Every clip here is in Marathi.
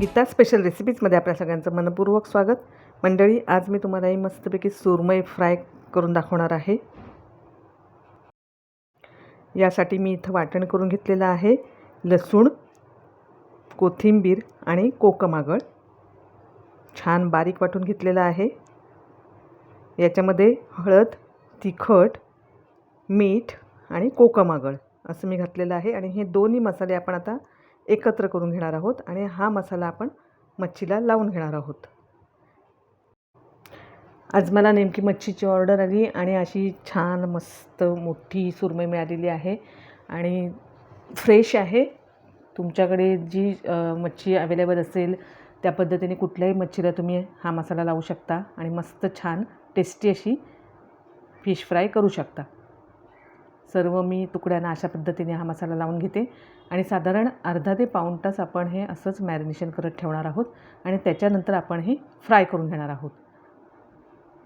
गीता स्पेशल रेसिपीजमध्ये आपल्या सगळ्यांचं मनपूर्वक स्वागत. मंडळी आज मी तुम्हाला ही मस्तपैकी सुरमई फ्राय करून दाखवणार आहे. यासाठी मी इथं वाटण करून घेतलेलं आहे. लसूण कोथिंबीर आणि कोकमागळ छान बारीक वाटून घेतलेलं आहे. याच्यामध्ये हळद तिखट मीठ आणि कोकमागळ असं मी घातलेलं आहे. आणि हे दोन्ही मसाले आपण आता एकत्र करून घेणार आहोत आणि हा मसाला आपण मच्छीला लावून घेणार आहोत. आज मला नेमकी मच्छीची ऑर्डर आली आणि अशी छान मस्त मोठी सुरमई मिळालेली आहे आणि फ्रेश आहे. तुमच्याकडे जी मच्छी अवेलेबल असेल त्या पद्धतीने कुठल्याही मच्छीला तुम्ही हा मसाला लावू शकता आणि मस्त छान टेस्टी अशी फिश फ्राय करू शकता. सर्व मी तुकड्यांना अशा पद्धतीने हा मसाला लावून घेते. आणि साधारण अर्धा ते पाऊण तास आपण हे असंच मॅरिनेशन करत ठेवणार आहोत. आणि त्याच्यानंतर आपण हे फ्राय करून घेणार आहोत.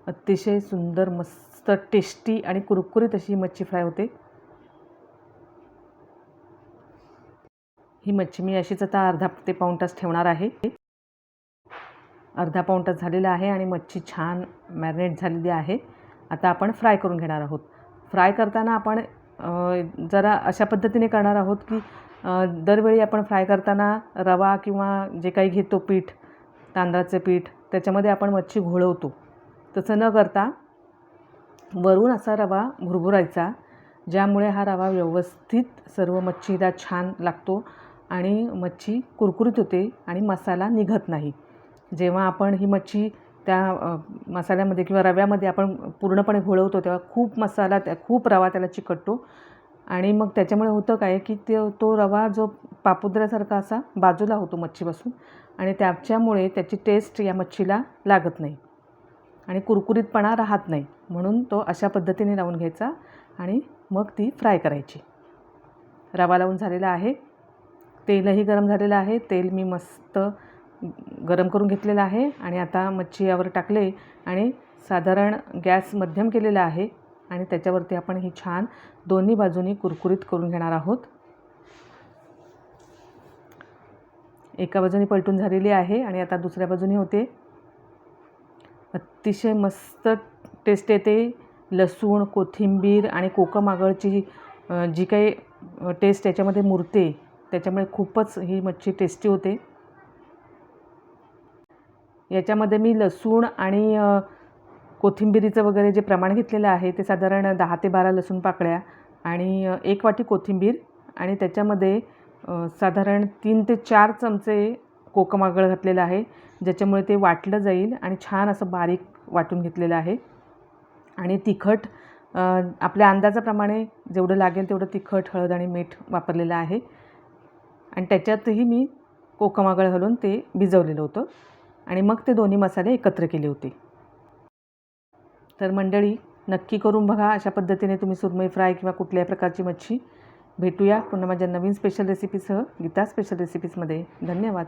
अतिशय सुंदर मस्त टेस्टी आणि कुरकुरीत अशी मच्छी फ्राय होते. ही मच्छी मी अशीच आता अर्धा ते पाऊण तास ठेवणार आहे. अर्धा पाऊण तास झालेला आहे आणि मच्छी छान मॅरिनेट झालेली आहे. आता आपण फ्राय करून घेणार आहोत. फ्राय करताना आपण जरा अशा पद्धतीने करणार आहोत की दरवेळी आपण फ्राय करताना रवा किंवा जे काही घेतो पीठ तांदळाचं पीठ त्याच्यामध्ये आपण मच्छी घोळवतो. तसं न करता वरून असा रवा भुरभुरायचा ज्यामुळे हा रवा व्यवस्थित सर्व मच्छीला छान लागतो आणि मच्छी कुरकुरीत होते आणि मसाला निघत नाही. जेव्हा आपण ही मच्छी त्या मसाल्यामध्ये किंवा रव्यामध्ये आपण पूर्णपणे घोळवतो तेव्हा खूप मसाला त्या खूप रवा त्याला चिकटतो. आणि मग त्याच्यामुळे होतं काय की ते तो रवा जो पापुद्र्यासारखा असा बाजूला होतो मच्छीपासून आणि त्याच्यामुळे त्याची टेस्ट या मच्छीला लागत नाही. आणि कुरकुरीतपणा राहत नाही. म्हणून तो अशा पद्धतीने लावून घ्यायचा आणि मग ती फ्राय करायची. रवा लावून झालेला आहे. तेलही गरम झालेलं आहे. तेल मी मस्त गरम करून घेतलेलं आहे आणि आता मच्छी यावर टाकले आणि साधारण गॅस मध्यम केलेला आहे आणि त्याच्यावरती आपण ही छान दोन्ही बाजूनी कुरकुरीत करून घेणार आहोत. एका बाजूनी पलटून झालेली आहे आणि आता दुसऱ्या बाजूनी होते. अतिशय मस्त टेस्ट येते. लसूण कोथिंबीर आणि कोकमागळची जी काही टेस्ट याच्यामध्ये मुरते त्याच्यामुळे खूपच ही मच्छी टेस्टी होते. याच्यामध्ये मी लसूण आणि कोथिंबिरीचं वगैरे जे प्रमाण घेतलेलं आहे ते साधारण दहा ते बारा लसूण पाकळ्या आणि एक वाटी कोथिंबीर आणि त्याच्यामध्ये साधारण तीन ते चार चमचे कोकमागळ घातलेलं आहे ज्याच्यामुळे ते वाटलं जाईल आणि छान असं बारीक वाटून घेतलेलं आहे. आणि तिखट आपल्या अंदाजाप्रमाणे जेवढं लागेल तेवढं तिखट हळद आणि मीठ वापरलेलं आहे. आणि त्याच्यातही मी कोकमागळ घालून ते भिजवलेलं होतं. आणि मग ते दोन्ही मसाले एकत्र केले होते. तर मंडळी नक्की करून बघा अशा पद्धतीने तुम्ही सुरमई फ्राय किंवा कुठल्याही प्रकारची मच्छी भेटूया पुन्हा माझ्या नवीन स्पेशल रेसिपीसह गीता स्पेशल रेसिपीजमध्ये धन्यवाद.